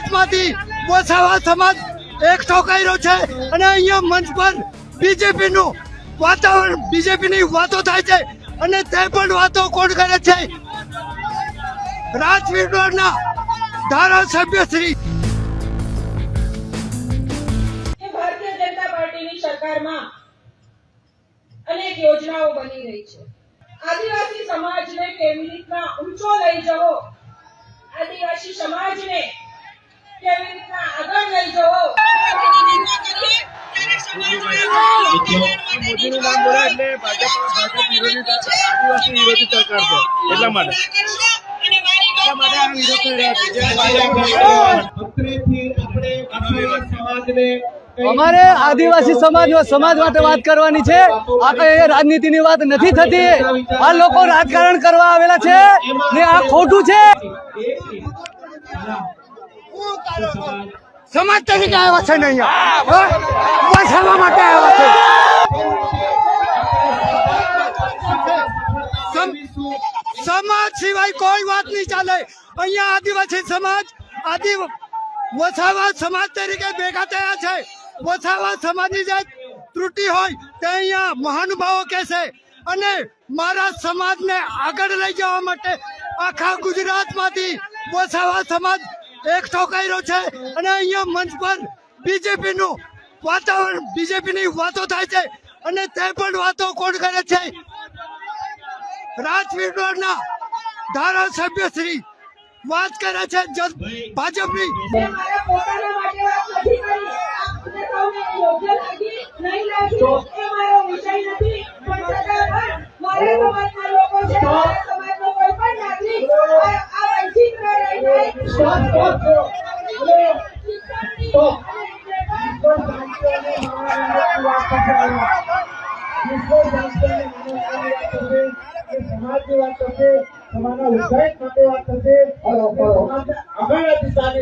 ગુજરાતમાંથી વસાવા સમાજ એકઠો કર્યો છે અને અહીંયા મંચ પર બીજેપી નું વાતાવરણ બીજેપી ની વાતો થાય છે અને તે પણ વાતો કોણ કરે છે? રાજવીરના ધારાસભ્ય શ્રી સરકારમાં અનેક યોજનાઓ બની રહી છે. આદિવાસી સમાજને કેવી રીતના ઊંચો લઈ જવો? આદિવાસી સમાજને અમારે આદિવાસી સમાજ સમાજ માટે વાત કરવાની છે. આ કઈ રાજનીતિની વાત નથી થતી. આ લોકો રાજકારણ કરવા આવેલા છે ને આ ખોટું છે. સમાજ તરીકે આવ્યા છે ને અહીંયા? વસાવા માટે આવ્યા છે. સમાજ સિવાય કોઈ વાત નહીં ચાલે. અહીંયા આદિવાસી સમાજ, આદિ, વસાવા સમાજ તરીકે ભેગા થયા છે. વસાવા સમાજની જે ત્રુટિ હોય તે અહીંયા મહાનુભાવો કહેશે અને મારા સમાજને આગળ લઈ જવા માટે આખા ગુજરાતમાંથી વસાવા સમાજ એકઠો કર્યો છે અને અહીંયા મંચ પર બીજેપી નું વાતાવરણ બીજેપી ની વાતો થાય છે અને તે પણ વાતો કોણ કરે છે? રાજવીરના ધારાસભ્ય શ્રી વાત કરે છે ભાજપની. યોગ્ય લાગી નહીં શિક્ષણની અને જે સમાજની વાત કરશે સમાજના વિકાસ માટે વાત દિશાની